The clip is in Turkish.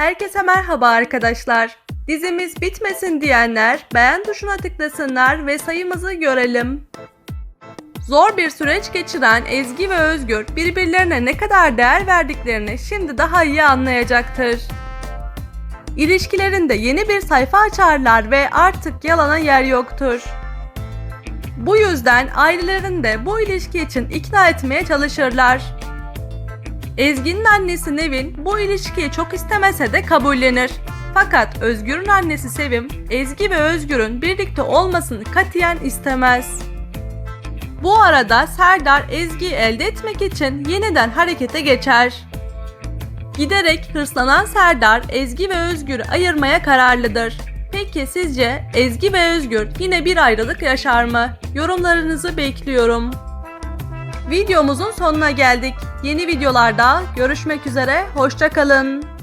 Herkese merhaba arkadaşlar. Dizimiz bitmesin diyenler beğen tuşuna tıklasınlar ve sayımızı görelim. Zor bir süreç geçiren Ezgi ve Özgür birbirlerine ne kadar değer verdiklerini şimdi daha iyi anlayacaktır. İlişkilerinde yeni bir sayfa açarlar ve artık yalana yer yoktur. Bu yüzden ailelerini de bu ilişki için ikna etmeye çalışırlar. Ezgi'nin annesi Nevin bu ilişkiyi çok istemese de kabullenir. Fakat Özgür'ün annesi Sevim, Ezgi ve Özgür'ün birlikte olmasını katiyen istemez. Bu arada Serdar Ezgi'yi elde etmek için yeniden harekete geçer. Giderek hırslanan Serdar Ezgi ve Özgür'ü ayırmaya kararlıdır. Peki sizce Ezgi ve Özgür yine bir ayrılık yaşar mı? Yorumlarınızı bekliyorum. Videomuzun sonuna geldik. Yeni videolarda görüşmek üzere, hoşçakalın.